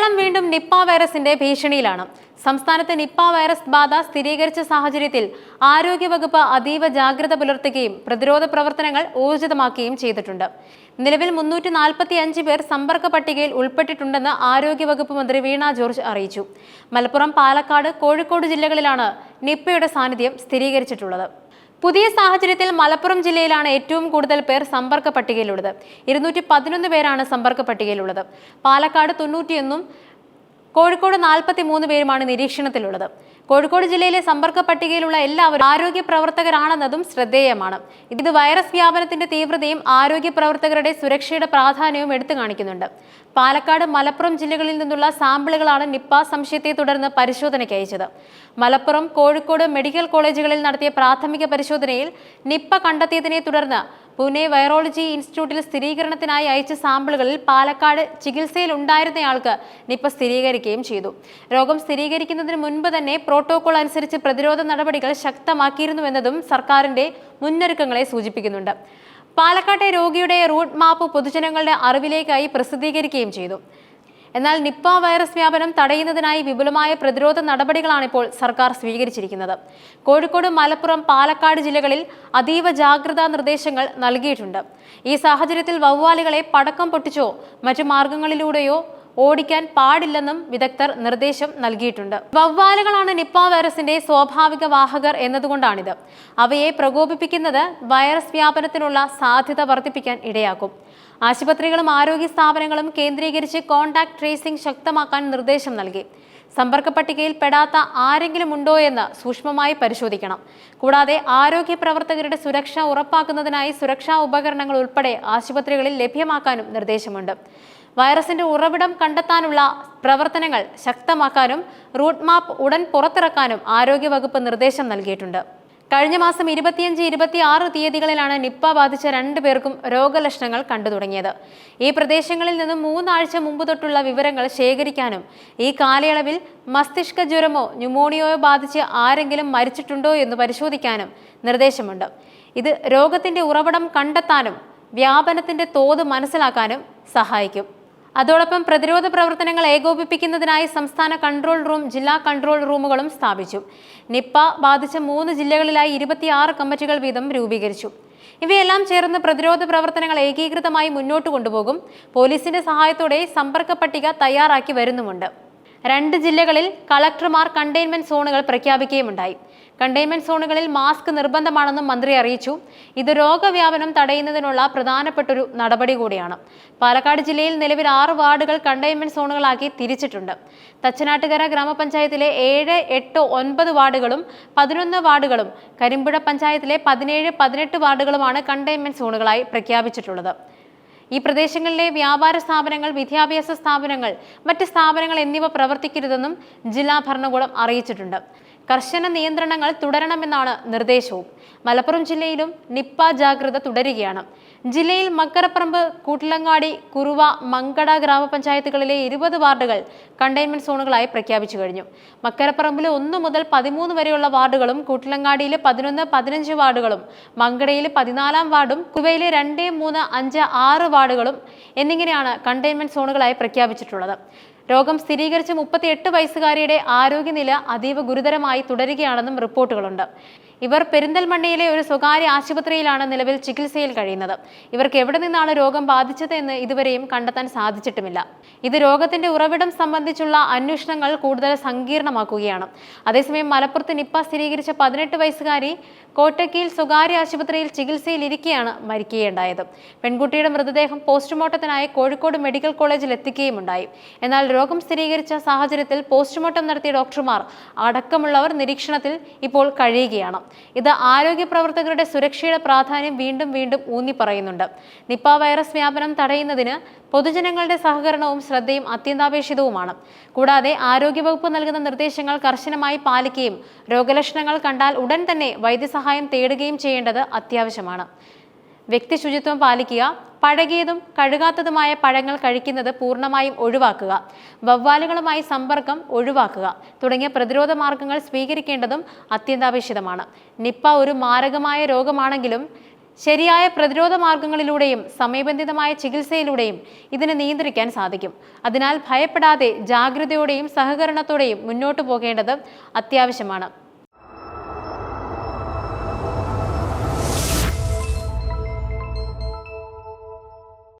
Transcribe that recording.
കേരളം വീണ്ടും നിപ്പ വൈറസിന്റെ ഭീഷണിയിലാണ്. സംസ്ഥാനത്ത് നിപ്പ വൈറസ് ബാധ സ്ഥിരീകരിച്ച സാഹചര്യത്തിൽ ആരോഗ്യവകുപ്പ് അതീവ ജാഗ്രത പുലർത്തുകയും പ്രതിരോധ പ്രവർത്തനങ്ങൾ ഊർജിതമാക്കുകയും ചെയ്തിട്ടുണ്ട്. നിലവിൽ മുന്നൂറ്റി നാൽപ്പത്തി അഞ്ച് പേർ സമ്പർക്ക പട്ടികയിൽ ഉൾപ്പെട്ടിട്ടുണ്ടെന്ന് ആരോഗ്യവകുപ്പ് മന്ത്രി വീണ ജോർജ് അറിയിച്ചു. മലപ്പുറം പാലക്കാട് കോഴിക്കോട് ജില്ലകളിലാണ് നിപ്പയുടെ സാന്നിധ്യം സ്ഥിരീകരിച്ചിട്ടുള്ളത്. പുതിയ സാഹചര്യത്തിൽ മലപ്പുറം ജില്ലയിലാണ് ഏറ്റവും കൂടുതൽ പേർ സമ്പർക്ക പട്ടികയിലുള്ളത്. ഇരുന്നൂറ്റി പതിനൊന്ന് പേരാണ് സമ്പർക്ക പട്ടികയിലുള്ളത്. പാലക്കാട് തൊണ്ണൂറ്റിയൊന്നും കോഴിക്കോട് നാൽപ്പത്തി മൂന്ന് പേരുമാണ് നിരീക്ഷണത്തിലുള്ളത്. കോഴിക്കോട് ജില്ലയിലെ സമ്പർക്ക പട്ടികയിലുള്ള എല്ലാവരും ആരോഗ്യ പ്രവർത്തകരാണെന്നതും ശ്രദ്ധേയമാണ്. ഇത് വൈറസ് വ്യാപനത്തിന്റെ തീവ്രതയും ആരോഗ്യ പ്രവർത്തകരുടെ സുരക്ഷയുടെ പ്രാധാന്യവും എടുത്തു കാണിക്കുന്നുണ്ട്. പാലക്കാട് മലപ്പുറം ജില്ലകളിൽ നിന്നുള്ള സാമ്പിളുകളാണ് നിപ്പ സംശയത്തെ തുടർന്ന് പരിശോധനയ്ക്ക് അയച്ചത്. മലപ്പുറം കോഴിക്കോട് മെഡിക്കൽ കോളേജുകളിൽ നടത്തിയ പ്രാഥമിക പരിശോധനയിൽ നിപ്പ കണ്ടെത്തിയതിനെ തുടർന്ന് പൂനെ വൈറോളജി ഇൻസ്റ്റിറ്റ്യൂട്ടിൽ സ്ഥിരീകരണത്തിനായി അയച്ച സാമ്പിളുകളിൽ പാലക്കാട് ചികിത്സയിൽ ഉണ്ടായിരുന്നയാൾക്ക് നിപ്പ സ്ഥിരീകരിക്കുകയും ചെയ്തു. രോഗം സ്ഥിരീകരിക്കുന്നതിന് മുൻപ് തന്നെ പ്രോട്ടോകോൾ അനുസരിച്ച് പ്രതിരോധ നടപടികൾ ശക്തമാക്കിയിരുന്നുവെന്നതും സർക്കാരിന്റെ മുന്നൊരുക്കങ്ങളെ സൂചിപ്പിക്കുന്നുണ്ട്. പാലക്കാട്ടെ രോഗിയുടെ റൂട്ട് മാപ്പ് പൊതുജനങ്ങളുടെ അറിവിലേക്കായി പ്രസിദ്ധീകരിക്കുകയും ചെയ്തു. എന്നാൽ നിപ്പ വൈറസ് വ്യാപനം തടയുന്നതിനായി വിപുലമായ പ്രതിരോധ നടപടികളാണ് ഇപ്പോൾ സർക്കാർ സ്വീകരിച്ചിരിക്കുന്നത്. കോഴിക്കോട് മലപ്പുറം പാലക്കാട് ജില്ലകളിൽ അതീവ ജാഗ്രതാ നിർദ്ദേശങ്ങൾ നൽകിയിട്ടുണ്ട്. ഈ സാഹചര്യത്തിൽ വവ്വാലുകളെ പടക്കം പൊട്ടിച്ചോ മറ്റു മാർഗങ്ങളിലൂടെയോ ഓടിക്കാൻ പാടില്ലെന്നും വിദഗ്ധർ നിർദ്ദേശം നൽകിയിട്ടുണ്ട്. വവ്വാലുകളാണ് നിപ്പ വൈറസിന്റെ സ്വാഭാവിക വാഹകർ എന്നതുകൊണ്ടാണിത്. അവയെ പ്രകോപിപ്പിക്കുന്നത് വൈറസ് വ്യാപനത്തിനുള്ള സാധ്യത വർദ്ധിപ്പിക്കാൻ ഇടയാക്കും. ആശുപത്രികളും ആരോഗ്യ സ്ഥാപനങ്ങളും കേന്ദ്രീകരിച്ച് കോൺടാക്ട് ട്രേസിംഗ് ശക്തമാക്കാൻ നിർദ്ദേശം നൽകി. സമ്പർക്ക പട്ടികയിൽ പെടാത്ത ആരെങ്കിലും ഉണ്ടോ എന്ന് സൂക്ഷ്മമായി പരിശോധിക്കണം. കൂടാതെ ആരോഗ്യ പ്രവർത്തകരുടെ സുരക്ഷ ഉറപ്പാക്കുന്നതിനായി സുരക്ഷാ ഉപകരണങ്ങൾ ഉൾപ്പെടെ ആശുപത്രികളിൽ ലഭ്യമാക്കാനും നിർദ്ദേശമുണ്ട്. വൈറസിന്റെ ഉറവിടം കണ്ടെത്താനുള്ള പ്രവർത്തനങ്ങൾ ശക്തമാക്കാനും റൂട്ട് മാപ്പ് ഉടൻ പുറത്തിറക്കാനും ആരോഗ്യവകുപ്പ് നിർദ്ദേശം നൽകിയിട്ടുണ്ട്. കഴിഞ്ഞ മാസം ഇരുപത്തിയഞ്ച് ഇരുപത്തിയാറ് തീയതികളിലാണ് നിപ്പ ബാധിച്ച രണ്ടു പേർക്കും രോഗലക്ഷണങ്ങൾ കണ്ടു തുടങ്ങിയത്. ഈ പ്രദേശങ്ങളിൽ നിന്നും മൂന്നാഴ്ച മുമ്പ് തൊട്ടുള്ള വിവരങ്ങൾ ശേഖരിക്കാനും ഈ കാലയളവിൽ മസ്തിഷ്ക ജ്വരമോ ന്യൂമോണിയയോ ബാധിച്ച് ആരെങ്കിലും മരിച്ചിട്ടുണ്ടോ എന്ന് പരിശോധിക്കാനും നിർദ്ദേശമുണ്ട്. ഇത് രോഗത്തിന്റെ ഉറവിടം കണ്ടെത്താനും വ്യാപനത്തിന്റെ തോത് മനസ്സിലാക്കാനും സഹായിക്കും. അതോടൊപ്പം പ്രതിരോധ പ്രവർത്തനങ്ങൾ ഏകോപിപ്പിക്കുന്നതിനായി സംസ്ഥാന കൺട്രോൾ റൂം ജില്ലാ കൺട്രോൾ റൂമുകളും സ്ഥാപിച്ചു. നിപ്പ ബാധിച്ച മൂന്ന് ജില്ലകളിലായി ഇരുപത്തിയാറ് കമ്മിറ്റികൾ വീതം രൂപീകരിച്ചു. ഇവയെല്ലാം ചേർന്ന് പ്രതിരോധ പ്രവർത്തനങ്ങൾ ഏകീകൃതമായി മുന്നോട്ട് കൊണ്ടുപോകും. പോലീസിന്റെ സഹായത്തോടെ സമ്പർക്ക പട്ടിക തയ്യാറാക്കി വരുന്നുമുണ്ട്. രണ്ട് ജില്ലകളിൽ കളക്ടർമാർ കണ്ടെയ്ൻമെന്റ് സോണുകൾ പ്രഖ്യാപിക്കുകയുമുണ്ടായി. കണ്ടെയ്ൻമെന്റ് സോണുകളിൽ മാസ്ക് നിർബന്ധമാണെന്നും മന്ത്രി അറിയിച്ചു. ഇത് രോഗവ്യാപനം തടയുന്നതിനുള്ള പ്രധാനപ്പെട്ടൊരു നടപടി കൂടിയാണ്. പാലക്കാട് ജില്ലയിൽ നിലവിൽ ആറ് വാർഡുകൾ കണ്ടെയ്ൻമെന്റ് സോണുകളാക്കി തിരിച്ചിട്ടുണ്ട്. തച്ചനാട്ടുകര ഗ്രാമപഞ്ചായത്തിലെ ഏഴ് എട്ട് ഒൻപത് വാർഡുകളും പതിനൊന്ന് വാർഡുകളും കരിമ്പുഴ പഞ്ചായത്തിലെ പതിനേഴ് പതിനെട്ട് വാർഡുകളുമാണ് കണ്ടെയ്ൻമെന്റ് സോണുകളായി പ്രഖ്യാപിച്ചിട്ടുള്ളത്. ഈ പ്രദേശങ്ങളിലെ വ്യാപാര സ്ഥാപനങ്ങൾ വിദ്യാഭ്യാസ സ്ഥാപനങ്ങൾ മറ്റ് സ്ഥാപനങ്ങൾ എന്നിവ പ്രവർത്തിക്കരുതെന്നും ജില്ലാ ഭരണകൂടം അറിയിച്ചിട്ടുണ്ട്. കർശന നിയന്ത്രണങ്ങൾ തുടരണമെന്നാണ് നിർദ്ദേശവും. മലപ്പുറം ജില്ലയിലും നിപ്പ ജാഗ്രത തുടരുകയാണ്. ജില്ലയിൽ മക്കരപ്പറമ്പ് കൂട്ടിലങ്ങാടി കുറുവ മങ്കട ഗ്രാമപഞ്ചായത്തുകളിലെ ഇരുപത് വാർഡുകൾ കണ്ടെയ്ൻമെന്റ് സോണുകളായി പ്രഖ്യാപിച്ചു കഴിഞ്ഞു. മക്കരപ്പറമ്പിലെ ഒന്ന് മുതൽ പതിമൂന്ന് വരെയുള്ള വാർഡുകളും കൂട്ടിലങ്ങാടിയിലെ പതിനൊന്ന് പതിനഞ്ച് വാർഡുകളും മങ്കടയിലെ പതിനാലാം വാർഡും കുവയിലെ രണ്ട് മൂന്ന് അഞ്ച് ആറ് വാർഡുകളും എന്നിങ്ങനെയാണ് കണ്ടെയ്ൻമെന്റ് സോണുകളായി പ്രഖ്യാപിച്ചിട്ടുള്ളത്. രോഗം സ്ഥിരീകരിച്ച മുപ്പത്തിയെട്ട് വയസ്സുകാരിയുടെ ആരോഗ്യനില അതീവ ഗുരുതരമായി തുടരുകയാണെന്നും റിപ്പോർട്ടുകളുണ്ട്. ഇവർ പെരിന്തൽമണ്ണയിലെ ഒരു സ്വകാര്യ ആശുപത്രിയിലാണ് നിലവിൽ ചികിത്സയിൽ കഴിയുന്നത്. ഇവർക്ക് എവിടെ നിന്നാണ് രോഗം ബാധിച്ചത് എന്ന് ഇതുവരെയും കണ്ടെത്താൻ സാധിച്ചിട്ടുമില്ല. ഇത് രോഗത്തിന്റെ ഉറവിടം സംബന്ധിച്ചുള്ള അന്വേഷണങ്ങൾ കൂടുതൽ സങ്കീർണമാക്കുകയാണ്. അതേസമയം മലപ്പുറത്ത് നിപ്പ സ്ഥിരീകരിച്ച പതിനെട്ട് വയസ്സുകാരി കോട്ടക്കിയിൽ സ്വകാര്യ ആശുപത്രിയിൽ ചികിത്സയിൽ ഇരിക്കുകയാണ് മരിക്കുകയുണ്ടായത്. പെൺകുട്ടിയുടെ മൃതദേഹം പോസ്റ്റ്മോർട്ടത്തിനായി കോഴിക്കോട് മെഡിക്കൽ കോളേജിൽ എത്തിക്കുകയും ഉണ്ടായി എന്നാൽ രോഗം സ്ഥിരീകരിച്ച സാഹചര്യത്തിൽ പോസ്റ്റ്മോർട്ടം നടത്തിയ ഡോക്ടർമാർ അടക്കമുള്ളവർ നിരീക്ഷണത്തിൽ ഇപ്പോൾ കഴിയുകയാണ്. ഇത് ആരോഗ്യ പ്രവർത്തകരുടെ സുരക്ഷയുടെ പ്രാധാന്യം വീണ്ടും വീണ്ടും ഊന്നി പറയുന്നുണ്ട്. നിപ്പ വൈറസ് വ്യാപനം തടയുന്നതിന് പൊതുജനങ്ങളുടെ സഹകരണവും ശ്രദ്ധയും അത്യന്താപേക്ഷിതവുമാണ്. കൂടാതെ ആരോഗ്യവകുപ്പ് നൽകുന്ന നിർദ്ദേശങ്ങൾ കർശനമായി പാലിക്കുകയും രോഗലക്ഷണങ്ങൾ കണ്ടാൽ ഉടൻ തന്നെ വൈദ്യസഹായം തേടുകയും ചെയ്യേണ്ടത് അത്യാവശ്യമാണ്. വ്യക്തി ശുചിത്വം പാലിക്കുക പഴകിയതും കഴുകാത്തതുമായ പഴങ്ങൾ കഴിക്കുന്നത് പൂർണമായും ഒഴിവാക്കുക വവ്വാലുകളുമായി സമ്പർക്കം ഒഴിവാക്കുക തുടങ്ങിയ പ്രതിരോധ മാർഗങ്ങൾ സ്വീകരിക്കേണ്ടതും അത്യന്താപേക്ഷിതമാണ്. നിപ്പ ഒരു മാരകമായ രോഗമാണെങ്കിലും ശരിയായ പ്രതിരോധ മാർഗങ്ങളിലൂടെയും സമയബന്ധിതമായ ചികിത്സയിലൂടെയും ഇതിനെ നിയന്ത്രിക്കാൻ സാധിക്കും. അതിനാൽ ഭയപ്പെടാതെ ജാഗ്രതയോടെയും സഹകരണത്തോടെയും മുന്നോട്ടു പോകേണ്ടത് അത്യാവശ്യമാണ്.